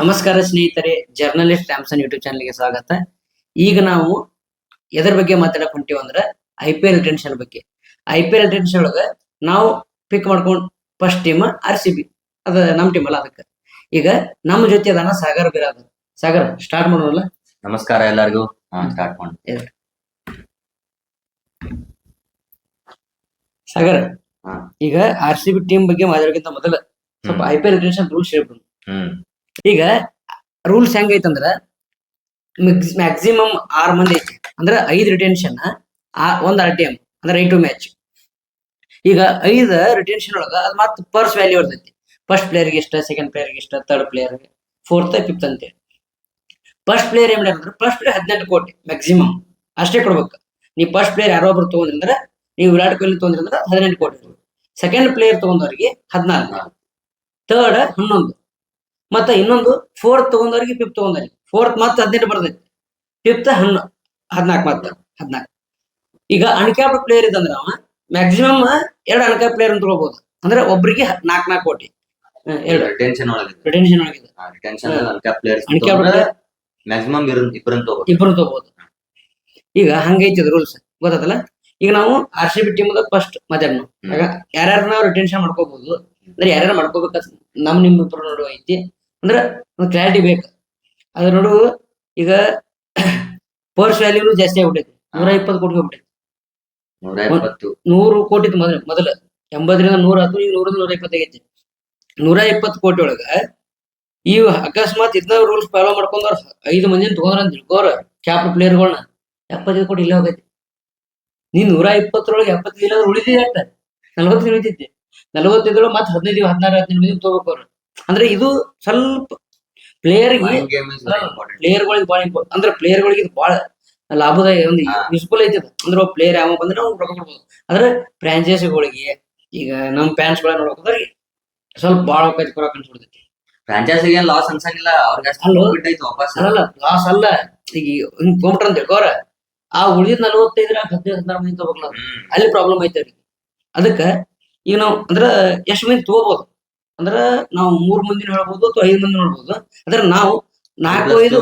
ನಮಸ್ಕಾರ ಸ್ನೇಹಿತರೆ journalist Samson YouTube ಚಾನಲ್ಗೆ ಸ್ವಾಗತ. ಈಗ ನಾವು ಎದ್ರ ಬಗ್ಗೆ ಮಾತಾಡಕ್ ಹೊಂಟಿವಿ ಅಂದ್ರ ಐ ಪಿ ಎಲ್ ಟೆನ್ಷನ್ ಬಗ್ಗೆ. ಐ ಪಿ ಎಲ್ ಟೆನ್ಷನ್ ಒಳಗ ನಾವು ಪಿಕ್ ಮಾಡ್ಕೊಂಡ್ first team R C B ಅದ ನಮ್ ಟೀಮ್ ಅಲ್ಲ ಅದಕ್ಕೆ. ಈಗ ನಮ್ಮ ಜೊತೆ ಅದಾನ ಸಾಗರ್ ಬಿರಾದರ್. ಸಾಗರ್ ಸ್ಟಾರ್ಟ್ ಮಾಡೋಲ್ಲ ನಮಸ್ಕಾರ ಎಲ್ಲರಿಗೂ. ಸ್ಟಾರ್ಟ್ ಮಾಡಿ ಸಾಗರ್. ಈಗ ಆರ್ ಸಿ ಬಿ ಟೀಮ್ ಬಗ್ಗೆ ಮಾತಾಡೋಕ್ಕಿಂತ ಮೊದಲ ಸ್ವಲ್ಪ I P L retention rules ಹೇಳ್ಬೋದು ಈಗ ರೂಲ್ಸ್ ಹೆಂಗೈತಂದ್ರ ಮ್ಯಾಕ್ಸಿಮಮ್ ಆರ್ ಮಂದಿ ಐತಿ. ಅಂದ್ರ ಐದ್ ರಿಟೆನ್ಷನ್ ಒಂದ್ ಆರ್ ಟಿ ಎಂ ಅಂದ್ರೆ ಐ ಟು ಮ್ಯಾಚ್ ಈಗ ಐದ್ ರಿಟೆನ್ಷನ್ ಒಳಗ ಅದ್ ಮತ್ತೆ ಪರ್ಸ್ ವ್ಯಾಲ್ಯೂ ಇರ್ತೈತಿ. ಫಸ್ಟ್ ಪ್ಲೇಯರ್ಗೆ ಇಷ್ಟ ಸೆಕೆಂಡ್ ಪ್ಲೇಯರ್ಗೆ ಇಷ್ಟ ಥರ್ಡ್ ಪ್ಲೇಯರ್ ಫೋರ್ತ್ ಫಿಫ್ತ್ ಅಂತ ಫಸ್ಟ್ ಪ್ಲೇಯರ್ ಏನ್ ಅಂದ್ರೆ ಫಸ್ಟ್ ಪ್ಲೇಯರ್ ಹದಿನೆಂಟು ಕೋಟಿ ಮ್ಯಾಕ್ಸಿಮಮ್ ಅಷ್ಟೇ ಕೊಡ್ಬೇಕು. ನೀವು ಫಸ್ಟ್ ಪ್ಲೇಯರ್ ಯಾರೋ ಒಬ್ರು ತಗೊಂಡ್ರೆ ನೀವು ವಿರಾಟ್ ಕೊಹ್ಲಿ ತಗೊಂಡ್ರಂದ್ರೆ ಹದಿನೆಂಟು ಕೋಟಿ. ಸೆಕೆಂಡ್ ಪ್ಲೇಯರ್ ತಗೊಂಡವ್ರಿಗೆ ಹದಿನಾಲ್ಕು. ಥರ್ಡ್ ಹನ್ನೊಂದು. ಮತ್ತೆ ಇನ್ನೊಂದು ಫೋರ್ತ್ ತಗೊಂಡವ್ರಿಗೆ ಫಿಫ್ತ್ ತಗೊಂಡವ್ರಿಗೆ. ಫೋರ್ತ್ ಮತ್ತೆ ಹದಿನೆಂಟು ಬರ್ತೈತಿ. ಫಿಫ್ತ್ ಹನ್ನ ಹದಿನಾಲ್ಕು ಮತ್ತೆ ಹದಿನಾಲ್ಕು. ಈಗ ಅನ್ಕ್ಯಾಪ್ಡ್ ಪ್ಲೇಯರ್ ಇದಂದ್ರೆ ಅವ ಮ್ಯಾಕ್ಸಿಮಮ್ ಎರಡು ಅನ್ಕ್ಯಾಪ್ ಪ್ಲೇಯರ್ ಅಂತ ತಗೋಬಹುದು ಅಂದ್ರೆ ಒಬ್ರಿಗೆ ನಾಲ್ಕು ನಾಲ್ಕು ಕೋಟಿ. ಎರಡು. ರಿಟೆನ್ಷನ್ ಒಳಗೆ retention ಒಳಗಿದೆ retention uncap players Uncapped player- maximum ಇಬ್ಬರನ್ನ ತಗೋಬಹುದು ಇಬ್ರು ತಗೋಬಹುದು ಈಗ ಹಂಗೈತಿ ರೂಲ್ಸ್ ಗೊತ್ತಾತಲ್ಲ? ಈಗ ನಾವು R C B team first ಮಧ್ಯಾಹ್ನ. ಯಾರ್ಯಾರು ನಾವು ರಿಟೆನ್ಷನ್ ಮಾಡ್ಕೋಬಹುದು ಅಂದ್ರೆ ಯಾರ್ಯಾರು ಮಾಡ್ಕೋಬೇಕು ನಮ್ ನಿಮ್ ಇಬ್ರು ನೋಡುವ ಐತಿ. ಅಂದ್ರ ಒಂದು ಕ್ಲಾರಿಟಿ ಬೇಕು. ಅದ್ರ ನೋಡು ಈಗ ಪರ್ಸ್ ವ್ಯಾಲ್ಯೂ ಜಾಸ್ತಿ ಆಗ್ಬಿಟ್ಟೈತಿ ನೂರ ಇಪ್ಪತ್ತು ಕೋಟಿ ಹೋಗ್ಬಿಟ್ಟೈತಿ ನೂರ ಇಪ್ಪತ್ತು. ನೂರು ಕೋಟಿ ಮೊದಲ ಮೊದಲ. ಎಂಬತ್ತರಿಂದ ನೂರ ಹತ್ತು ಈಗ ನೂರ ನೂರ ಇಪ್ಪತ್ತೈತಿ ನೂರ ಇಪ್ಪತ್ತು ಕೋಟಿ ಒಳಗ ಈ ಅಕಸ್ಮಾತ್ ಇದನ್ನ ರೂಲ್ಸ್ ಫಾಲೋ ಮಾಡ್ಕೊಂಡವ್ರ ಐದು ಮಂದಿ ತಗೊಂಡ್ರ ಅಂತ ತಿಳ್ಕೋರ ಕ್ಯಾಪ್ ಪ್ಲೇಯರ್ಗಳನ್ನ ಎಪ್ಪತ್ತೈದು ಕೋಟಿ ಇಲ್ಲೇ ಹೋಗೈತಿ. ನೀ ನೂರ ಇಪ್ಪತ್ತರೊಳಗೆ ಎಪ್ಪತ್ತೈದು ಇಲ್ಲ ಉಳಿದಿದೆ ಅಂತ. ನಲ್ವತ್ತೈದು ಉಳಿತೈತಿ ನಲ್ವತ್ತೈದು ಮತ್ತೆ ಹದಿನೈದು ಹದಿನಾರು ಹದಿನೈದು ಮಂದಿ ತಗೋಬೇಕು ಅವ್ರು. ಅಂದ್ರೆ ಇದು ಸ್ವಲ್ಪ ಪ್ಲೇಯರ್ಗೆ ಪ್ಲೇಯರ್ಗಳಿಗೆ ಬಹಳ ಇಂಪಾರ್ಟೆಂಟ್ ಅಂದ್ರೆ ಪ್ಲೇಯರ್ಗಳಿಗೆ ಇದು ಬಹಳ ಲಾಭದಾಯ ಒಂದು. ಯೂಸ್ಫುಲ್ ಐತಿ. ಅಂದ್ರೆ ಒಬ್ಬ ಪ್ಲೇಯರ್ ಯಾವ ಬಂದ್ರೆ ನಾವು ರೊಕ್ಕ ಕೊಡ್ಬೋದು ಅಂದ್ರೆ ಫ್ರಾಂಚೈಸಿಗಳಿಗೆ ಈಗ ನಮ್ಮ ಫ್ಯಾನ್ಸ್ಗಳ ನೋಡ್ಬೇಕಂದ್ರೆ ಸ್ವಲ್ಪ ಬಹಳ ಅವಕಾಶ ಕೊಡಕ್ ಅನ್ಸ್ಬಿಡ್ತೈತಿ ಫ್ರಾಂಚೈಸಿಗೆ ಏನ್ ಲಾಸ್ ಅನ್ಸಂಗಿಲ್ಲ ಅವ್ರಿಗೆ ಅಷ್ಟು ವಾಪಸ್. ಅಲ್ಲ ಲಾಸ್ ಅಲ್ಲ. ಈಗ ಹಿಂಗ್ ತೊಗೊಂಡ್ರ ಅಂತ ಹೇಳ್ಕೋರ ಆ ಉಳಿದ ನಲವತ್ತೈದರ ಹದಿನೈದು ಹದಿನಾರು ಮಂದಿ. ಹ್ಮ್. ಅಲ್ಲಿ ಪ್ರಾಬ್ಲಮ್ ಐತೆ ಅದಕ್ಕೆ ಅದಕ್ಕ ಈಗ ನಾವು ಅಂದ್ರ ಎಷ್ಟು ಮಂದಿ ತಗೋಬಹುದು ಅಂದ್ರ ನಾವು ಮೂರ್ ಮಂದಿನ ಹೇಳ್ಬೋದು ಅಥವಾ ಐದು ಮಂದಿ ನೋಡ್ಬೋದು ಅಂದ್ರೆ ನಾವು ನಾಲ್ಕು ಐದು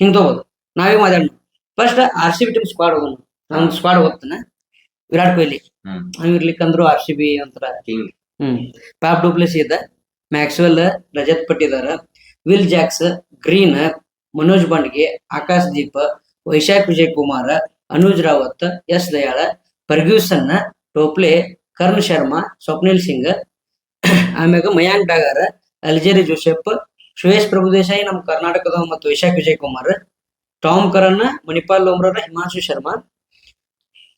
ಹಿಂಗ್ ತಗೋದು ನಾವೇ ಮಾತಾಡೋಣ. First R C B team squad ಹೋಗೋಣ. ನಾನು ಸ್ಕ್ವಾಡ್ ಹೋಗ್ತಾನೆ ವಿರಾಟ್ ಕೊಹ್ಲಿ. ಹಂಗ ಇರ್ಲಿಕ್ಕಂದ್ರು ಆರ್ ಸಿ ಬಿ ಅಂತಾರ ಹ್ಮ್. ಪಾಪ್ ಡೂಪ್ಲೆಸಿ ಇದ್ದ Maxwell Rajat Patidar Will Jacks Green Manoj Bhandage Akash Deep Vyshak Vijay Kumar Anuj Rawat Yash Dayal Ferguson Topley Karn Sharma Swapnil Singh ಆಮ್ಯಾಗ Mayank Dagar Alzarri Joseph Suyash Prabhudessai ನಮ್ಮ ಕರ್ನಾಟಕದ ಮತ್ತು Vyshak Vijay Kumar Tom Curran Mahipal Lomror Himanshu Sharma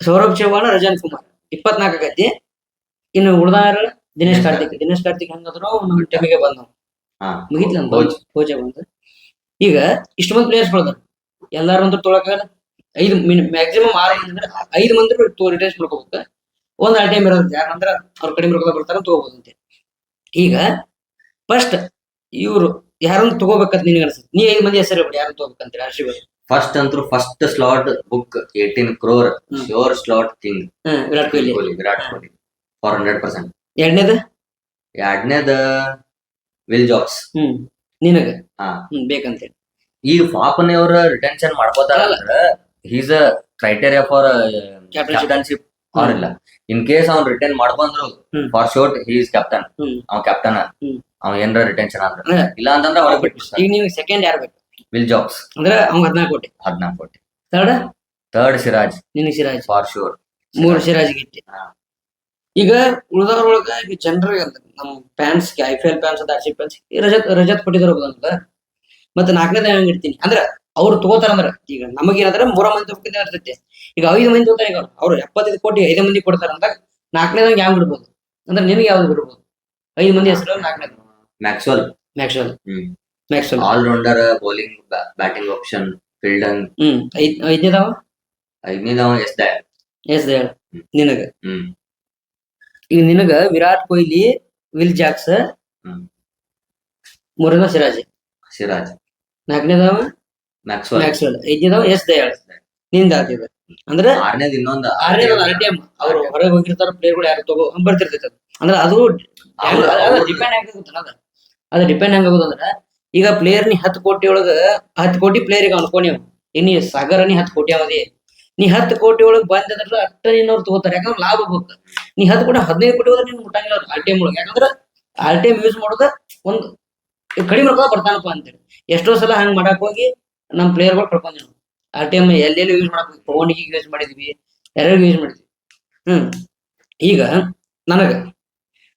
Saurabh Chauhan Rajan Kumar. ಇಪ್ಪತ್ನಾಲ್ಕು ಆಗೈತಿ ಇನ್ನು ಉಳ್ದಾರ ದಿನೇಶ್ ಕಾರ್ತಿಕ್. ದಿನೇಶ್ ಕಾರ್ತಿಕ್ ಹೆಂಗದ್ರು ನಮ್ಮ ಟೀಮಿಗೆ ಬಂದವ್. ಪೂಜೆ ಮುಗಿತ್ಲ ಬಂದು. ಈಗ ಇಷ್ಟು ಮಂದಿ ಪ್ಲೇಯರ್ಸ್ ಬೆಳೆದ್ರು. ಎಲ್ಲಾರು ಅಂದ್ರೆ ತೊಳಕ ಐದು ಮ್ಯಾಕ್ಸಿಮಮ್ ಆರು ಮಂದಿ ಅಂದ್ರೆ ಐದು ಮಂದಿ ರಿಟೈರ್ಸ್ ಮಾಡ್ಕೋಬೇಕು. ಒಂದ್ ಆ ಟೈಮ್ ಇರೋದು ಯಾರಂದ್ರ ಅವ್ರ ಕಡಿಮೆ ರೊಕ್ಕದ ಬರ್ತಾರ ತಗೋಬಹುದಂತೆ ಈಗ ಫಸ್ಟ್ ಇವ್ರು ಯಾರನ್ನ ತಗೋಬೇಕಂತ ನಿನಗೆ ಅನ್ಸುತ್ತೆ? ನೀ ಐದು ಮಂದಿ ಹೆಸರು ಬಿಡಿ ಯಾರನ್ನ ತಗೋಬೇಕಂತ ಸಿ ಫಸ್ಟ್ ಅಂತೂ first slot book eighteen crore your slot king Virat Kohli. Kohli Virat Kohli. For hundred percent ಎರಡನೇದ? ಎರಡನೇದ ವಿಲ್ ಜಾಬ್ಸ್ ಹ್ಮ್ ನಿನಗ? ಹಾ. ಹ್ಮ್ ಬೇಕಂತೇಳಿ. ಈ ಪಾಪನೆಯವ್ರ ರಿಟೆನ್ಷನ್ ಮಾಡ್ಕೋತಾರ he's a criteria for. Captainship ಅವ್ರ ಇಲ್ಲ ಇನ್ ಕೇಸ್ ಅವ್ನ್ ರಿಟರ್ನ್ ಮಾಡ್ಕೊಂಡ್ರು ಹ್ಮ್. For short he is captain ಹ್ಮ್. ಅವ್ ಕ್ಯಾಪ್ಟನ್ ಹ್ಮ್. ಅವ ಏನಾರ ರಿಟೆನ್ಷನ್ ಅಂದ್ರೆ ಹ್ಮ್. ಇಲ್ಲ ಅಂತಂದ್ರೆ ಅವ್ರಿಗೆ ಬಿಟ್ಟು ಈಗ ನೀವು ಸೆಕೆಂಡ್ ಯಾರು ಬೇಕು? ವಿಲ್ ಜಾಬ್ಸ್ ಅಂದ್ರೆ ಅವ್ನ್ ಹದಿನಾಲ್ಕು ಕೋಟಿ. ಹದಿನಾಲ್ಕು ಕೋಟಿ. ಥರ್ಡ್ ಥರ್ಡ್ ಸಿರಾಜ್ ನಿನಗೆ ಸಿರಾಜ್ ಫಾರ್ ಶೋರ್ ಮೂರು ಸಿರಾಜ್ ಗಿಟ್ಟಿ. ಹಾ. ಈಗ ಉಳ್ದವ್ರೊಳಗ ಈಗ ಜನರಿಗೆ ಅಂತ ನಮ್ಮ fans I P L fans R C fans Rajat Rajat ಕೊಟ್ಟಿದ್ರು ಅಂತ. ಮತ್ತೆ ನಾಲ್ಕನೇದ ಹೆಂಗ್ ಇಡ್ತೀನಿ. ಅಂದ್ರ ಅವ್ರು ತಗೋತಾರ ಅಂದ್ರ ಈಗ ನಮಗೇನಂದ್ರೆ ಮೂರ ಮಂದಿ ತಗೋಕಿಂತ ಇರ್ತೈತಿ. ಈಗ ಐದು ಮಂದಿ ತಗೋತಾರೆ ಈಗ ಅವ್ರು ಎಪ್ಪತ್ತೈದು ಕೋಟಿ ಐದು ಮಂದಿ ಕೊಡ್ತಾರ ಅಂತ ನಾಲ್ಕನೇದಾಗ ಯಾವ ಬಿಡ್ಬೋದು? ಅಂದ್ರೆ ನಿಮಗೆ ಯಾವ್ದು ಬಿಡ್ಬೋದು? ಐದು ಮಂದಿ ಹೆಸರು ನಾಲ್ಕನೇದು. ಮ್ಯಾಕ್ಸ್ವೆಲ್ ಮ್ಯಾಕ್ಸ್ವೆಲ್ ಹ್ಮ್. Maxwell all rounder bowling batting option fielding ಹ್ಮ್. ಐದ್ ಐದನೇದಾವ? ಐದನೇದವ ಎಸ್ ದಯಾಳ್ ಎಸ್ ಹ್ಮ್. ನಿನಗ? ಹ್ಮ್. ಈಗ ನಿನಗ ವಿರಾಟ್ ಕೊಹ್ಲಿ ವಿಲ್ ಜಾಕ್ಸ್. ಮೂರನೇದ ಸಿರಾಜ್. ಸಿರಾಜ್. ನಾಲ್ಕನೇದವ? ಮ್ಯಾಕ್ಸ್ವೆಲ್ ಮ್ಯಾಕ್ಸ್ವೆಲ್ ಐದನೇದವ ಎಸ್ ದಯಾಳ್ನಿಂದ ಆದಿದೆ ಅಂದ್ರೆ ಆರನೇದ್ ಇನ್ನೊಂದ ಆರನೇದ ಆರ್ ಟಿ ಎಂ ಅವ್ರು ಹೊರಗೆ ಹೋಗಿರ್ತಾರ ಪ್ಲೇಯರ್ಗಳು ಯಾರು ತಗೋ ಬರ್ತಿರ್ತೈತೆ ಅದು. ಅಂದ್ರೆ ಅದು ಡಿಪೆಂಡ್ ಹೆಂಗಾಗುತ್ತಲ್ಲ ಅದ ಅದ ಡಿಪೆಂಡ್ ಅಂದ್ರೆ ಈಗ ಪ್ಲೇಯರ್ ನೀ ಹತ್ತು ಕೋಟಿ ಒಳಗ ಹತ್ತು ಕೋಟಿ ಪ್ಲೇಯರ್ ಈಗ ಅನ್ಕೊ ನೀವು. ಈಗ ನೀ ಸಾಗರ ನೀ ಹತ್ತು ಕೋಟಿ ಅವಧಿ. ನೀ ಹತ್ತು ಕೋಟಿ ಒಳಗ್ ಬಂದದ್ರ ಅಷ್ಟ ನೀನವ್ರು ತಗೋತಾರೆ. ಯಾಕಂದ್ರೆ ಲಾಭ ಹೋಗ್ತದೆ ನೀ ಹತ್ತು ಕೋಟಿ ಹದಿನೈದು ಕೋಟಿ ಹೋದ್ರೆ ನೀನ್ ಮುಟ್ಟಂಗಿಲ್ಲ ಆರ್ ಟಿಎಂ ಒಳಗೆ. ಯಾಕಂದ್ರ ಆರ್ ಟಿ ಎಂ ಯೂಸ್ ಮಾಡೋದ ಒಂದ್ ಕಡಿಮೆ ರೊಕ್ಕ ಬರ್ತಾನಪ್ಪ ಅಂತೇಳಿ. ಎಷ್ಟೋ ಸಲ ಹಂಗ್ ಮಾಡಕ್ ಹೋಗಿ ನಮ್ ಪ್ಲೇಯರ್ಗಳು ಕಳ್ಕೊಂಡಿ ನಾವು ಆರ್ ಟಿ ಎಂ ಎಲ್ಲೆಲ್ಲಿ ಯೂಸ್ ಮಾಡಕ್ ಹೋಗಿ ಫೋನಿಗೆ ಯೂಸ್ ಮಾಡಿದ್ವಿ. ಯಾರ್ಯಾರು ಯೂಸ್ ಮಾಡಿದ್ವಿ. ಹ್ಮ್. ಈಗ ನನಗ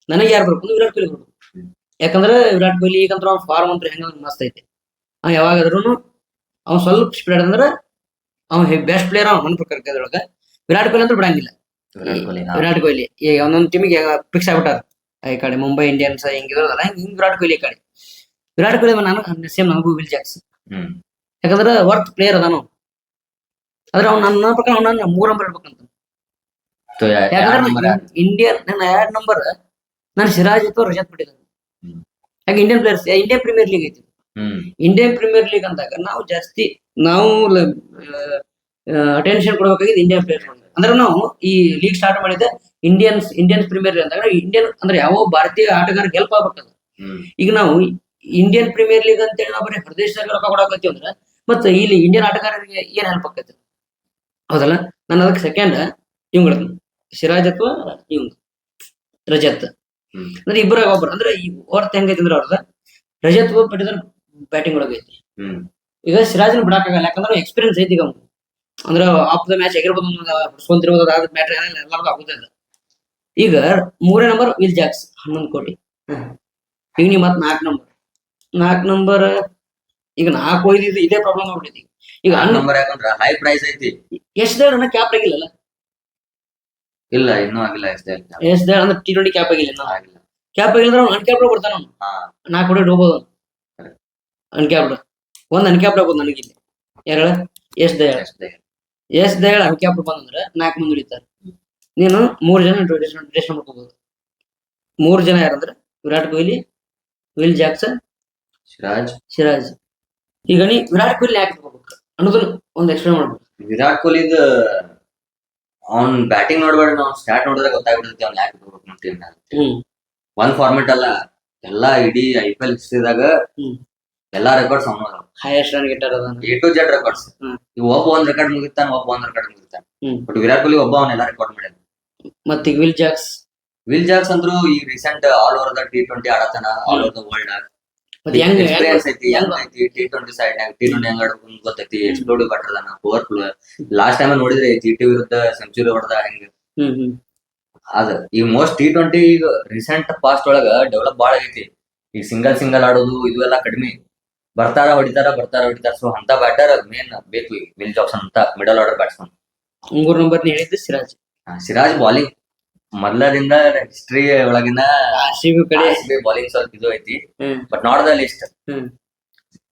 ನನಗೆ ಯಾರು ಬರ್ಬೇಕು ವಿರಾಟ್ ಕೊಹ್ಲಿ ಬರ್ಬೇಕು ಯಾಕಂದ್ರೆ ವಿರಾಟ್ ಕೊಹ್ಲಿ ಈಗಂತ್ರ ಅವ್ನ ಫಾರ್ಮ್ ಅಂತ ಹೆಂಗ ಮಸ್ತ್ ಐತಿ. ಅವ ಯಾವಾಗಾದ್ರೂ ಅವ್ನ ಸ್ವಲ್ಪ ಸ್ಪೀಡ್ ಅಂದ್ರೆ ಅವ್ನ ಬೆಸ್ಟ್ ಪ್ಲೇಯರ್ ಅವ್ನ ಮನ್ ಪ್ರಕಾರ ವಿರಾಟ್ ಕೊಹ್ಲಿ ಅಂದ್ರೆ ಬಿಡಂಗಿಲ್ಲ. ವಿರಾಟ್ ಕೊಹ್ಲಿ ಈಗ ಒಂದೊಂದು ಟೀಮಿಗೆ ಫಿಕ್ಸ್ ಆಗ್ಬಿಟ್ಟಾರ. ಈ ಕಡೆ ಮುಂಬೈ ಇಂಡಿಯನ್ಸ್ ಹಿಂಗಿರೋದಲ್ಲ ಹಿಂಗ್ ವಿರಾಟ್ ಕೊಹ್ಲಿ ಈ ಕಡೆ. ವಿರಾಟ್ ಕೊಹ್ಲಿ ನನಗೆ ಸೇಮ್ ನಮಗೂ ವಿಲ್ ಜಾಕ್ಸನ್ ಹ್ಮ್. ಯಾಕಂದ್ರೆ ವರ್ತ್ ಪ್ಲೇಯರ್ ಅದಾನು. ಆದ್ರೆ ಅವ್ನು ನನ್ನ ಪ್ರಕಾರ ಅವ್ನ ಮೂರ್ ನಂಬರ್ ಯಾಕಂದ್ರೆ ಇಂಡಿಯನ್ ನನ್ನ ಎರಡ್ ನಂಬರ್ ನಾನು ಸಿರಾಜ್ ಅಥವಾ ರಜತ್ ಪಟೇಲ್. ಯಾಕೆ Indian players Indian Premier League ಐತಿ. ಇಂಡಿಯನ್ ಪ್ರೀಮಿಯರ್ ಲೀಗ್ ಅಂದಾಗ ನಾವು ಜಾಸ್ತಿ ನಾವು ಅಟೆನ್ಷನ್ ಕೊಡ್ಬೇಕಾಗಿದ್ದು ಇಂಡಿಯನ್ ಪ್ಲೇಯರ್ ಅಂದ್ರೆ ನಾವು ಈ ಲೀಗ್ ಸ್ಟಾರ್ಟ್ ಮಾಡಿದ್ದೆ ಇಂಡಿಯನ್ಸ್ ಇಂಡಿಯನ್ ಪ್ರೀಮಿಯರ್ ಲೀಗ್ ಅಂದಾಗ ಇಂಡಿಯನ್ ಅಂದ್ರೆ ಯಾವ ಭಾರತೀಯ ಆಟಗಾರ ಗೆಲ್ಪ ಆಗ್ಬೇಕಲ್ಲ. ಈಗ ನಾವು ಇಂಡಿಯನ್ ಪ್ರೀಮಿಯರ್ ಲೀಗ್ ಅಂತೇಳಿ ನಾವು ಬರೀ ಹೊರದೇಶದಾಗ ರೊಕ್ಕ ಕೊಡಕತ್ತೀವಿ ಅಂದ್ರೆ ಮತ್ತೆ ಇಲ್ಲಿ ಇಂಡಿಯನ್ ಆಟಗಾರರಿಗೆ ಏನ್ ಹೆಲ್ಪ್ ಆಕೈತಿ? ಹೌದಲ್ಲ? ನಾನು ಅದಕ್ಕೆ ಸೆಕೆಂಡ್ ಇವ್ಗಳ ಸಿರಾಜ್ ಅಥವಾ ಇವ್ ರಜತ್. ಅಂದ್ರೆ ಇಬ್ಬರಾಗ ಒಬ್ರು ಅಂದ್ರೆ ಈ ಓವರ್ತ್ ಹೆಂಗೈತಿ ಅಂದ್ರೆ ಅವ್ರದ ರಜತ್ ಬಿಟ್ಟಿದ್ರೆ ಬ್ಯಾಟಿಂಗ್ ಒಳಗೈತಿ ಐತಿ. ಈಗ ಸಿರಾಜ್ನ ಬಿಡಕ್ಕಾಗಲ್ಲ ಯಾಕಂದ್ರೆ ಎಕ್ಸ್ಪೀರಿಯನ್ಸ್ ಐತಿ ಈಗ ಅಂದ್ರೆ ಆಫ್ ದ ಮ್ಯಾಚ್ ಆಗಿರ್ಬೋದು ಹೊಡ್ಸ್ಕೊಂತಿರ್ಬೋದು ಅದಾದ ಮ್ಯಾಟ್ರ್ ಎಲ್ಲರಿಗೂ ಆಗುದಿಲ್ಲ ಈಗ ಮೂರನೇ ನಂಬರ್ ವಿಲ್ ಜಾಕ್ಸ್ ಹನ್ನೊಂದು ಕೋಟಿ. ಈಗ ನೀವು ಮತ್ ನಾಲ್ಕು ನಂಬರ್ ನಾಲ್ಕು ನಂಬರ್ ಈಗ ನಾಲ್ಕು ಐದು ಇದು ಇದೇ ಪ್ರಾಬ್ಲಮ್ ಆಗ್ಬಿಟ್ಟೈತಿ ಈಗ ಹಣ್ಣು ನಂಬರ್ ಯಾಕಂದ್ರ ಹೈ ಪ್ರೈಸ್ ಐತಿ. ಎಷ್ಟು ರನ್ ಕ್ಯಾಪ್ ಆಗಿಲ್ಲ ಇಲ್ಲ ಇನ್ನೂ ಆಗಿಲ್ಲ ಎಷ್ಟೇ ಎಷ್ಟು ಅಂದ್ರೆ ಟಿ ಟ್ವೆಂಟಿ ಕ್ಯಾಪ್ ಆಗಿಲ್ಲ ಇನ್ನೂ. ಆಗಿಲ್ಲ. ಕ್ಯಾಪ್ ಆಗಿಲ್ಲ ಅಂದ್ರೆ ಅವ್ನು ಕ್ಯಾಪ್ ಬರ್ತಾನ ಅವ್ನು. ನಾಲ್ಕು ಕೊಡಿ ಹೋಗ್ಬೋದು ಅನ್ಕ್ಯಾಪ್ ಅನ್ಕ್ಯಾಪ್ಡ್ ಒಂದ್ ಅನ್ಕ್ಯಾಪ್ ಆಗ್ಬೋದು ನನಗಿಲ್ಲಿ ಯಾರ ಎಷ್ಟ್ ದಯಾಳ ಎಷ್ಟೇ ಎಷ್ಟ್ ದಯಾಳ ಅನ್ಕ್ಯಾಪ್ ಬಂದಂದ್ರೆ ನಾಲ್ಕು ಮಂದಿ ಉಳಿತಾರೆ. ನೀನು ಮೂರು ಜನ ಟ್ರೇಷನ್ ಮಾಡ್ಕೋಬಹುದು ಮೂರು ಜನ ಯಾರಂದ್ರೆ? ವಿರಾಟ್ ಕೊಹ್ಲಿ ವಿಲ್ ಜಾಕ್ಸನ್ ಸಿರಾಜ್ ಸಿರಾಜ್ ಈಗ ನೀ ವಿರಾಟ್ ಕೊಹ್ಲಿ ಯಾಕೆ ತಗೋಬೇಕು ಅನ್ನೋದನ್ನ ಒಂದು ಎಕ್ಸ್ಪ್ಲೇನ್ ಮಾಡ್ಬೇಕು. ವಿರಾಟ್ ಕೊಹ್ಲಿದ ಅವ್ನ್ ಬ್ಯಾಟಿಂಗ್ ನೋಡ್ಬೇಡ ಅವ್ನ್ ಸ್ಟಾರ್ಟ್ ನೋಡಿದ್ರೆ ಗೊತ್ತಾಗ್ಬಿಡುತ್ತೆ ಅವ್ನ್ ಯಾಕೆ ತಗೋಬೇಕು ಟೀಮ್ ಹ್ಮ್. ಒಂದ್ ಫಾರ್ಮೆಟ್ ಅಲ್ಲ ಎಲ್ಲಾ ಇಡೀ ಐ ಪಿ ಎಲ್ ಹಿಸ್ಟ್ರಿದಾಗ ಹ್ಮ್. ಎಲ್ಲಾ ರೆಕಾರ್ಡ್ಸ್ ಅವನ highest run getter A to Z records ಹ್ಮ್. ಈಗ ಒಬ್ಬ ಒಂದ್ ರೆಕಾರ್ಡ್ ಮುಗಿತಾನ ಒಬ್ಬ ಒಂದ್ ರೆಕಾರ್ಡ್ ಮುಗಿತಾನ. ಹ್ಮ್. ಬಟ್ ವಿರಾಟ್ ಕೊಹ್ಲಿ ಒಬ್ಬ ಅವನೆಲ್ಲ ರೆಕಾರ್ಡ್ ಮಾಡ್ಯಾನ ಮತ್ತೆ ಈಗ ವಿಲ್ ಜಾಕ್ಸ್ ವಿಲ್ ಜಾಕ್ಸ್ ಅಂದ್ರು ಈ recent all over the T twenty ಆಡತಾನ all over the world ಮತ್ತೆ ಹೆಂಗ್ ಎಕ್ಸ್ಪೀರಿಯನ್ಸ್ ಐತಿ ಹೆಂಗ್ ಹೆಂಗ್ ಐತಿ T twenty side T twenty ಹೆಂಗ್ ಆಡೋದು ಗೊತ್ತೈತಿ ಎಕ್ಸ್ಪ್ಲೋಡ್ ಬಟ್ಟದಾನ ಪವರ್ ಫುಲ್ ಲಾಸ್ಟ್ ಟೈಮ್ ನೋಡಿದ್ರೆ ಜಿ ಟಿ ವಿರುದ್ಧ ಸೆಂಚುರಿ ಹೊಡೆದ ಹೆಂಗ್. ಅದ ಈಗ ಮೋಸ್ಟ್ ಟಿ ಟ್ವೆಂಟಿ ಈಗ ರೀಸೆಂಟ್ ಪಾಸ್ಟ್ ಒಳಗ ಡೆವಲಪ್ ಬಾಳ ಆಗೈತಿ. ಈಗ ಸಿಂಗಲ್ ಸಿಂಗಲ್ ಆಡೋದು ಇದು ಎಲ್ಲ ಕಡಿಮೆ. ಬರ್ತಾರ ಹೊಡಿತಾರ ಬರ್ತಾರ ಹೊಡಿತಾರ. ಸೊ ಅಂತ ಬ್ಯಾಟರ್ ಮೇನ್ ಬೇಕು ಈಗ ವಿಲ್ ಜಾಕ್ಸನ್ ಅಂತ ಮಿಡಲ್ ಆರ್ಡರ್ ಬ್ಯಾಟ್ಸ್ಮನ್ ಮೂರ್ ನಂಬರ್ ಹೇಳಿದ್ದು ಸಿರಾಜ್. ಸಿರಾಜ್ ಬಾಲಿಂಗ್ ಮೊದ್ಲದಿಂದ ಹಿಸ್ಟ್ರಿ ಒಳಗಿನ ಆರ್ ಸಿ ಬಿ ಕಡೆ ಬಾಲಿಂಗ್ ಸ್ವಲ್ಪ ಇದು ಐತಿ. But not the list.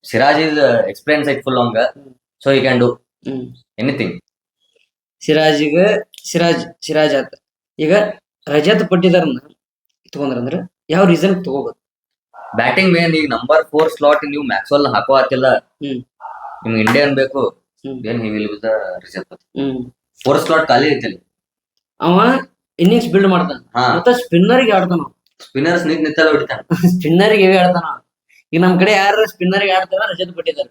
Siraj is experience ಐತಿ ಫುಲ್ ಅವಂಗ. ಸೊ ಈ ಕ್ಯಾನ್ ಡೂ ಎನಿಥಿಂಗ್ ಸಿರಾಜಿಗ ಸಿರಾಜ್ ಸಿರಾಜ್ ಆತ. ಈಗ ರಜತ್ ಪಟ್ಟಿದಾರನ್ನ ತಗೊಂಡ್ರಂದ್ರ ಯಾವ ರೀಸನ್ ತಗೋಬೇಕು ಬ್ಯಾಟಿಂಗ್ ಮೇನ್ ಈಗ ನಂಬರ್ ಫೋರ್ ಸ್ಲಾಟ್ ನೀವು ಮ್ಯಾಕ್ಸ್ವೆಲ್ ಹಾಕೋ ಹ್ಮ್. ನಿಮ್ಗೆ ಇಂಡಿಯನ್ ಬೇಕು. ಏನ್ will the result four slot ಖಾಲಿ ಐತಿ ಅವ ಇನ್ನಿಂಗ್ಸ್ ಬಿಲ್ಡ್ ಮಾಡ್ತಾನ. ಹಾ. ಮತ್ತ ಸ್ಪಿನ್ನರ್ಗೆ ಆಡ್ತಾನ ಸ್ಪಿನ್ನರ್ ನಿಂತ್ ನಿಂತಲ್ಲ ಹೊಡಿತಾನ. ಸ್ಪಿನ್ನರ್ಗೆ ಆಡ್ತಾನ. ಈಗ ನಮ್ ಕಡೆ ಯಾರ ಸ್ಪಿನ್ನರ್ಗೆ ಆಡ್ತಾರ ರಜತ್ ಪಟ್ಟಿದಾರ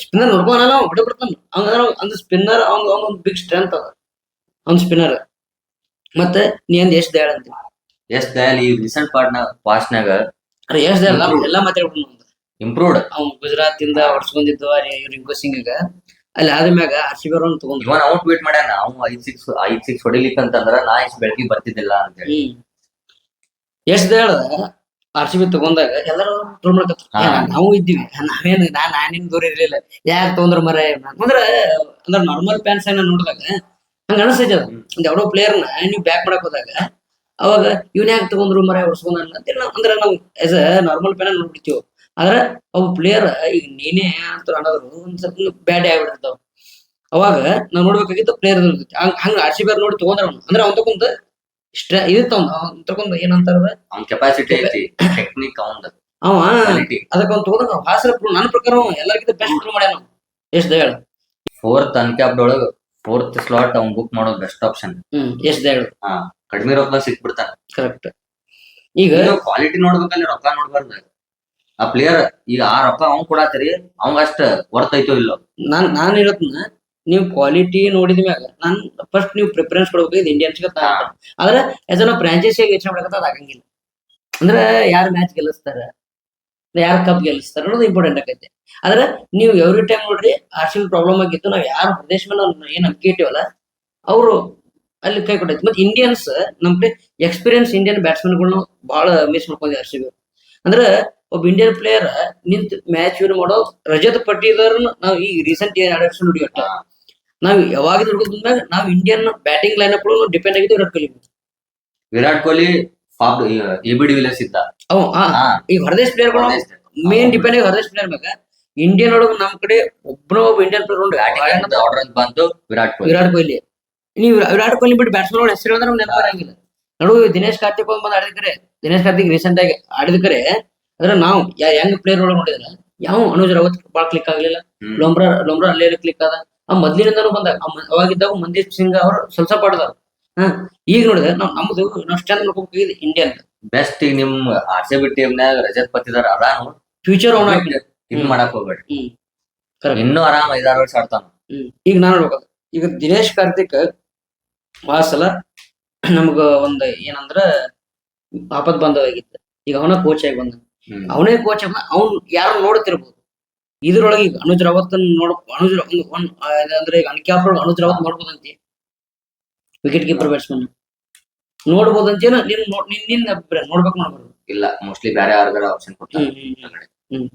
ಸ್ಪಿನ್ನರ್ ನೋಡ್ಕೊಂಡ ಹೊಡೆ ಬಿಡ್ತಾನ ಹಂಗಂದ್ರ ಅಂದ್ ಸ್ಪಿನ್ನರ್ ಅವ್ನ ಅವ್ನ ಒಂದು ಬಿಗ್ ಸ್ಟ್ರೆಂತ್ ಅದ. ಅವ್ನ್ ಸ್ಪಿನ್ನರ್ ಮತ್ತೆ ನೀ ಅಂದ್ ಎಷ್ಟ್ ದಯಾಳ ಅಂತ. ಎಷ್ಟ್ ದಯಾಲ್ ಈ ರೀಸೆಂಟ್ ಪಾರ್ಟ್ನ ಪಾಸ್ಟ್ನಾಗ ಅರೆ ಎಷ್ಟ್ ದಯಾಳ ಎಲ್ಲಾ ಮಾತಾಡ್ಬಿಟ್ಟು ಇಂಪ್ರೂವ್ಡ್ ಅವ್ನ್ ಗುಜರಾತ್ ಇಂದ ಹೊಡ್ಸ್ಕೊಂಡಿದ್ದು ರಿಂಕು ಸಿಂಗ್ ಅಲ್ಲಿ ಆದ್ಮ್ಯಾಗ ಆರ್ ಸಿ ಬಿ ಅವ್ರನ್ನ ತಗೊಂಡ್ರು. ಇವನ್ ಅವ್ನ್ ಟ್ವೀಟ್ ಮಾಡ್ಯಾನ. ಅವ್ನು ಐದ್ ಸಿಕ್ಸ್ ಐದ್ ಸಿಕ್ಸ್ ಹೊಡಿಲಿಕ್ ಅಂತಂದ್ರ ನಾ ಇಷ್ಟು ಬೆಳಗ್ಗೆ ಬರ್ತಿದ್ದಿಲ್ಲ ಅಂತ ಹೇಳಿ. ಎಷ್ಟ್ ಆರ್ಸಿಬಿ ಆರ್ ಸಿ ಬಿ ತಗೊಂಡಾಗ ಎಲ್ಲರೂ ಟ್ರೋಲ್ ಮಾಡ್ಕತ್ರು. ಹಾ. ನಾವು ಇದ್ದೀವಿ. ನಾವೇನು ನಾ ನಾನೇನ್ ದೂರ ಇರ್ಲಿಲ್ಲ. ಯಾಕೆ ತೊಂದ್ರ ಮರ ಅಂದ್ರ ಅಂದ್ರೆ ನಾರ್ಮಲ್ ಫ್ಯಾನ್ಸ್ ಏನ ನೋಡಿದಾಗ ಹಂಗ ಅನಿಸ್ತೈತಿ ಅದು. ಒಂದ್ ಯಾವ್ದೋ ಪ್ಲೇಯರ್ನ ನೀವು ಬ್ಯಾಕ್ ಮಾಡಕ್ ಹೋದಾಗ ಅವಾಗ ಇವ್ನ ಯಾಕೆ ತಗೊಂಡ್ರು ಮರ ಹೊಡ್ಸ್ಕೊಂಡ್ ಅಂತೇಳಿ ಅಂದ್ರೆ ನಾವು ಆಸ್ ಅ ನಾರ್ಮಲ್ ಫ್ಯಾನ್ ನೋಡ್ಬಿಡ್ತೀವಿ. ಆದ್ರೆ ಅವ್ ಪ್ಲೇಯರ್ ಈಗ ನೀನೇ ಅಂತ ಅನ್ನೋದ್ರು ಒಂದ್ ಸ್ವಲ್ಪ ಬ್ಯಾಡ್ ಆಗ್ಬಿಡ್ತಾವ ಅವಾಗ ನಾವ್ ನೋಡ್ಬೇಕಾಗಿತ್ತು ಪ್ಲೇಯರ್ ಹಂಗ ಆರ್ ಸಿ ಬಿ ನೋಡಿ ತಗೊಂಡ್ರ ಅವ್ನು. ಅಂದ್ರೆ ಅವ್ನ್ ತಗೊಂಡ್ ಇಷ್ಟ ಇದಿತ್ತು ಅವ್ನು. ತಗೊಂಡ್ ಏನಂತಾರ ಅವ್ನ ಕೆಪಾಸಿಟಿ ಐತಿ. ಟೆಕ್ನಿಕ್ ಅವಂದ ಅವ ಅದಕ್ಕೆ ಅವ್ನು ತಗೊಂಡ ಹಾಸ್ರ ನನ್ನ ಪ್ರಕಾರ ಎಲ್ಲರಿಗಿಂತ ಬೆಸ್ಟ್ ಪ್ರೂವ್ ಮಾಡ್ಯಾನ. ಎಷ್ಟ್ ಹೇಳ? ಫೋರ್ತ್ ಅನ್ಕ್ಯಾಪ್ಡ್ ಒಳಗ ಫೋರ್ತ್ ಸ್ಲಾಟ್ ಅವ್ನ್ ಬುಕ್ ಮಾಡೋದು ಬೆಸ್ಟ್ ಆಪ್ಷನ್ ಎಷ್ಟ ಹೇಳ? ಕಡಿಮೆ ರೊಕ್ಕ ಸಿಕ್ಬಿಡ್ತಾನ. ಕರೆಕ್ಟ್ ಈಗ ಕ್ವಾಲಿಟಿ ನೋಡ್ಬೇಕಲ್ಲಿ ರೊಕ್ಕ ನೋಡ್ಬಾರ್ದು. ಆ ಪ್ಲೇಯರ್ ಈಗ ಆ ರೊಕ್ಕ ಅವ್ನ್ ಕೊಡಾತರಿ ಅವಂಗ ಅಷ್ಟ ವರ್ತ್ ಐತೋ ಇಲ್ಲೋ? ನಾನ್ ನಾನ್ ಹೇಳತ್ನ ನೀವು ಕ್ವಾಲಿಟಿ ನೋಡಿದ ಮ್ಯಾಗ, ನಾನ್ ಫಸ್ಟ್ ನೀವು ಪ್ರಿಫರೆನ್ಸ್ ಕೊಡ್ಬೇಕು, ಇದು ಇಂಡಿಯನ್ಸ್ ಆದ್ರ ಆಸ್ ಅ ಫ್ರಾಂಚೈಸಿ ಯೋಚನೆ ಮಾಡಕತ್ತ ಆಗಂಗಿಲ್ಲ. ಅಂದ್ರ ಯಾರ್ ಮ್ಯಾಚ್ ಗೆಲ್ಲಿಸ್ತಾರ ಯಾರ ಕಪ್ ಗೆಲ್ಲಿಸ್ತಾರ ಅನ್ನೋದು ಇಂಪಾರ್ಟೆಂಟ್ ಆಗೈತೆ. ಆದ್ರೆ, ನೀವು ಎವ್ರಿ ಟೈಮ್ ನೋಡ್ರಿ ಆರ್ ಸಿ ಪ್ರಾಬ್ಲಮ್ ಆಗಿತ್ತು, ನಾವ್ ಯಾರ ಪ್ರದೇಶ ಮೇಲೆ ಏನ್ ನಂಬಿಕೆ ಇಟ್ಟಿವಲ್ಲ, ಅವರು ಅಲ್ಲಿ ಕೈ ಕೊಟ್ಟೈತಿ. ಮತ್ತೆ ಇಂಡಿಯನ್ಸ್ ನಮ್ ಕಡೆ ಎಕ್ಸ್ಪೀರಿಯನ್ಸ್ ಇಂಡಿಯನ್ ಬ್ಯಾಟ್ಸ್ಮನ್ಗಳನ್ನ ಬಹಳ ಮಿಸ್ ಮಾಡ್ಕೊಂಡಿ ಆರ್ ಸಿ ಬಿ ಅಂದ್ರ ಒಬ್ಬ ಇಂಡಿಯನ್ ಪ್ಲೇಯರ್ ನಿಂತ್ ಮ್ಯಾಚ್ ವಿನ್ ಮಾಡೋ ರಜತ್ ಪಟ್ಟಿದಾರ್ ನಾವ್ ಈ ರೀಸೆಂಟ್ ಏನ್ ಆಡಕ್ಷನ್ ನೋಡಿ ನಾವು ಯಾವಾಗ ನೋಡ್ಕೊಂಡ್ಮೇಲೆ ನಾವ್ Indian batting line up depend ಆಗಿದ್ದು Virat Kohli. Virat Kohli Faf A B de Villiers ಇದ್ದ. ಅವ್ ಆ, ಹೊರದೇಶ್ ಪ್ಲೇಯರ್ ಪ್ಲೇಯರ್ಗಳು ಮೇನ್ ಡಿಪೆಂಡ್ ಆಗಿ ಹೊರದೇಶ್ ಪ್ಲೇಯರ್ ಮ್ಯಾಗ ಇಂಡಿಯನ್ ಒಳಗ ನಮ್ ಕಡೆ ಒಬ್ಬನ ಒಬ್ಬ ಇಂಡಿಯನ್ ಪ್ಲೇಯರ್ ಆರ್ಡರ್ ಬಂತು ವಿರಾಟ್ ಕೊಹ್ಲಿ. ವಿರಾಟ್ ಕೊಹ್ಲಿ. ನೀವು ವಿರಾಟ್ ಕೊಹ್ಲಿ ಬಿಟ್ಟು ಬ್ಯಾಟ್ಸ್ಮನ್ ಹೆಸರು ಅಂದ್ರೆ ನಮ್ಗೆ ನೆನಪಾಗಿಲ್ಲ ದಿನೇಶ್ ಕಾರ್ತಿಕ್ ಬಂದು ಆಡಿದ್ಕರೆ ದಿನೇಶ್ ಕಾರ್ತಿಕ್ ರೀಸೆಂಟ್ ಆಗಿ ಆಡಿದ್ಕರೆ ಅದ್ರ ನಾವು ಯಂಗ್ ಪ್ಲೇಯರ್ ಒಳಗೆ ನೋಡಿದ್ರ ಯಾವ ಅನುಜ್ ರಾವತ್ ಬಾಳ ಕ್ಲಿಕ್ ಆಗ್ಲಿಲ್ಲ. ಲೊಂಬ್ರಾ ಲೊಂಬ್ರಾ ಲೋಮ್ರಾ ಅಲ್ಲೇ ಕ್ಲಿಕ್ ಆದ. ಆ ಮೊದ್ಲಿನಿಂದನೂ ಬಂದ ಆ ಮ- ಅವಾಗಿದ್ದಾಗ ಮಂದೀಪ್ ಸಿಂಗ್ ಅವರು ಸ್ವಲ್ಪ ಪಡ್ದಾರ ಹ ಈಗ ನೋಡಿದ್ರೆ ನಾವ್ ನಮ್ದು ನಾವು ಸ್ಟ್ಯಾಂಡ್ ನೋಡ್ಕೋಬೇಕಾಗಿದೆ ಇಂಡಿಯನ್ ಬೆಸ್ಟ್ ಈಗ ನಿಮ್ ಆರ್ ಸಿ ಬಿ ಟೀಮ್ನಾಗ ರಜತ್ ಪತ್ತಿದಾರ ಅದಾನು ಫ್ಯೂಚರ್ ಓನ್ ಇನ್ ಮಾಡಕ್ ಹೋಗ್ಬೇಡ್ರಿ. ಇನ್ನೂ ಆರಾಮ್ ಐದಾರು ವರ್ಷ ಆಡ್ತಾನ. ಈಗ ನಾನ್ ನೋಡ್ಬೇಕು ಈಗ ದಿನೇಶ್ ಕಾರ್ತಿಕ್ ಬಹಳ ಸಲ ನಮ್ಗ ಒಂದ್ ಏನಂದ್ರ ಆಪತ್ ಬಂದವಾಗಿತ್ತು ಈಗ ಅವನ ಕೋಚ್ ಆಗಿ ಬಂದ. ಅವನೇ ಕೋಚ್ ಅವ್ನು ಯಾರು ನೋಡ್ತಿರ್ಬೋದು. ಇದ್ರೊಳಗೆ ಈಗ ಅನುಜ್ ರಾವತ್ ನೋಡ್ ಅನುಜ್ ಅಂದ್ರೆ ಈಗ ಅನ್ಕ್ಯಾಪ್ ಅನುಜ್ ರಾವತ್ ನೋಡ್ಬೋದಂತೆ. ವಿಕೆಟ್ ಕೀಪರ್ ಬ್ಯಾಟ್ಸ್ಮನ್ ನೋಡ್ಬೋದಂತ ನಿನ್ನ ನೀನ್ ನಿನ್ನ ನಿನ್ ನಿನ್ ಅಭಿಪ್ರಾಯ ನೋಡ್ಬೇಕು ಮಾಡ್ಬಾರ್ದು ಇಲ್ಲ ಮೋಸ್ಟ್ಲಿ ಬೇರೆ ಯಾರ್ದಾರ ಆಪ್ಷನ್ ಕೊಡ್ತಾರೆ.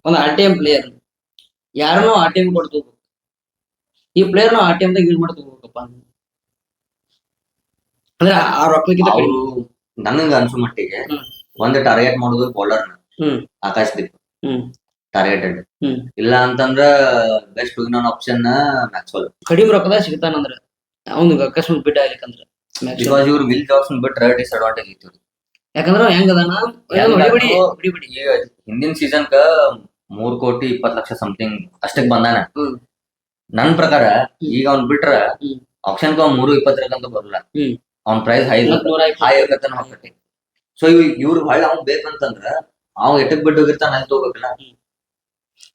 ಒಂದು ಆರ್ ಟಿ ಎಂ ಪ್ಲೇಯರ್ ಯಾರನ್ನು ಆರ್ ಟಿ ಎಂ ಕೊಡ್ತು ಈ ಪ್ಲೇಯರ್ ನಾವು ಆರ್ ಟಿ ಎಂ ದಾಗ ಯೂಸ್ ಮಾಡ್ತಾ ಹೋಗ್ಬೇಕಪ್ಪ ಅಂದ್ರೆ. ಆ- ರೊಕ್ಕಕ್ಕಿಂತ ನನಗೆ ಅನ್ಸೋ ಮಟ್ಟಿಗೆ ಒಂದು ಟಾರ್ಗೆಟ್ ಮಾಡುದು ಬೌಲರ್ ಹ್ಮ್. ಆಕಾಶ್ ದೀಪ್ ಹ್ಮ್. ಟಾರ್ಗೆಟೆಡ್. ಇಲ್ಲ ಅಂತಂದ್ರ ಬೆಸ್ಟ್ ಇನ್ನೊಂದ್ ಆಪ್ಷನ್ ಮ್ಯಾಕ್ಸ್ವೆಲ್ ಕಡಿಮೆ ರೊಕ್ಕದಾಗ ಸಿಗ್ತಾನಂದ್ರ ಅವ್ನಿಗೆ ಅಕಸ್ಮಾತ್ ಬಿಟ್ಟ ಆಗ್ಲಿಕ್ಕಂದ್ರ. ಬಿಕಾಸ್ ಇವ್ರು ವಿಲ್ ಜಾಬ್ಸನ್ ಬಿಟ್ರೆ ಡಿಸ್ಅಡ್ವಾಂಟೇಜ್ ಐತಿ ಇವ್ರಿಗೆ. ಯಾಕಂದ್ರ ಹೆಂಗ? ಹಿಂದಿನ ಸೀಸನ್ ಕ ಮೂರ್ ಕೋಟಿ ಇಪ್ಪತ್ ಲಕ್ಷ ಸಮಥಿಂಗ್ ಅಷ್ಟಕ್ ಬಂದಾನ. ನನ್ ಪ್ರಕಾರ ಈಗ ಅವ್ನ್ ಬಿಟ್ರ ಆಪ್ಷನ್ ಕ ಮೂರು ಇಪ್ಪತ್ತರಕ್ಕಂತೂ ಬರಲ್ಲ. ಅವ್ನ್ ಪ್ರೈಸ್ ಹೈ. ಹೈ ಹೋಗ್ತೈತಿ ಸೊ ಇವ್ ಇವ್ರು ಹೊಳ್ಳಿ ಅವ್ನ್ ಬೇಕಂತಂದ್ರ ಅವ್ ಎಟಕ್ ಬಿಟ್ಟು ಹೋಗಿರ್ತಾನ ಅಲ್ಲಿ ತಗೋಬೇಕಲ್ಲ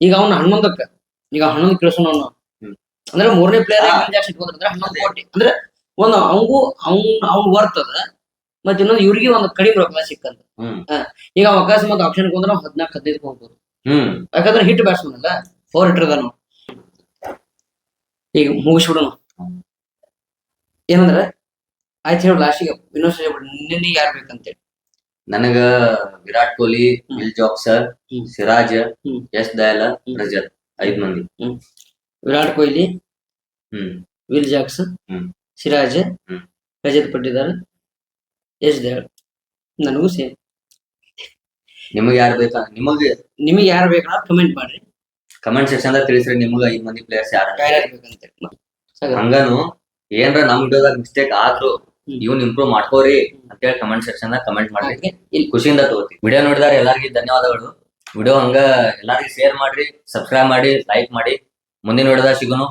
ಈಗ ಅವ್ನ ಹನ್ನೊಂದಕ್ಕ ಈಗ ಹನ್ನೊಂದು ಕಿಳಿಸೋಣ ಅವನು. ಅಂದ್ರೆ ಮೂರನೇ ಪ್ಲೇಯರ್. ಜಾಸ್ತಿ ಇಟ್ಕೊಂಡ್ರೆ ಅಂದ್ರೆ ಹನ್ನೊಂದು ಅದೇ. ಕೋಟಿ. ಅಂದ್ರೆ ಒಂದು ಅವಂಗೂ ಅವ್ನ ಅವ್ನ್ ವರ್ತ್ ಅದ. ಮತ್ತೆ ಇನ್ನೊಂದು ಇವ್ರಿಗೆ ಒಂದು ಕಡಿಮೆ ರೊಕ್ಕ ಸಿಕ್ಕಂತ. ಈಗ ಅವಕಾಶ ಅಕಸ್ಮಾತ್ ಆಪ್ಷನ್ ಹೋದ್ರೆ ಹದಿನಾಲ್ಕು ಹದಿನೈದು ಹೋಗ್ಬೋದು. ಹ್ಮ್. ಯಾಕಂದ್ರೆ ಹಿಟ್ ಬ್ಯಾಟ್ಸ್ಮನ್ ಅಲ್ಲ ಫೋರ್ ಹಿಟರ್ ಅದಾನು ಈಗ ಮುಗಿಸ್ಬಿಡೋಣ. ಏನಂದ್ರೆ ಆಯ್ತು ಹೇಳಿ ಲಾಸ್ಟಿಗೆ ಇನ್ನೊಂದ್ಸರಿ ಹೇಳ್ಬಿಡು ನಿನ್ನೆ ಯಾರು ಬೇಕಂತೇಳಿ. ನನಗ ವಿರಾಟ್ ಕೊಹ್ಲಿ ಬಿಲ್ ವಿಲ್ ಜಾಕ್ಸರ್ ಸಿರಾಜ್ ಎಸ್ ಯಶ್ ದಯಾಲ. ರಜತ್ ಐದ್ ಮಂದಿ. ವಿರಾಟ್ ಕೊಹ್ಲಿ ಹ್ಮ್. ವಿಲ್ ಜಾಕ್ಸ್ ಹ್ಮ್. ಸಿರಾಜ್ ಹ್ಮ್. ರಜತ್ ಪಟ್ಟಿದಾರ್ ಯಶ್ ದಯಾಳ್. ನನಗೂ ಸೇಮ್ ನಿಮಗ್ ಯಾರು ಬೇಕಾ? ನಿಮಗ್ ನಿಮಗೆ ಯಾರು ಬೇಕಾ ಕಮೆಂಟ್ ಮಾಡ್ರಿ. ಕಮೆಂಟ್ ಸೆಕ್ಷನ್ ದಾಗ ತಿಳಿಸ್ರಿ ನಿಮಗ ಐದ್ ಮಂದಿ ಪ್ಲೇಯರ್ಸ್ ಯಾರು? ಯಾರು ಬೇಕಂತ ಹಂಗಾನು ಏನ್ರ ನಮ್ ವಿಡಿಯೋದಾಗ ಮಿಸ್ಟೇಕ್ ಆದ್ರು. ಇವ್ನ್ ಇಂಪ್ರೂವ್ ಮಾಡ್ಕೋರಿ ಅಂತೇಳಿ ಕಮೆಂಟ್ ಸೆಕ್ಷನ್ ದಾಗ ಕಮೆಂಟ್ ಮಾಡ್ರಿ ಇಲ್ಲಿ ಖುಷಿಯಿಂದ ತಗೋತಿ ವಿಡಿಯೋ ನೋಡಿದಾರೆ ಎಲ್ಲಾರ್ಗಿ ಧನ್ಯವಾದಗಳು. ವಿಡಿಯೋ ಹಂಗ ಎಲ್ಲಾರ್ಗಿ ಶೇರ್ ಮಾಡ್ರಿ ಸಬ್ಸ್ಕ್ರೈಬ್ ಮಾಡಿ ಲೈಕ್ ಮಾಡಿ. ಮುಂದಿನ ವಿಡಿಯೋದಾಗ ಸಿಗೋನು.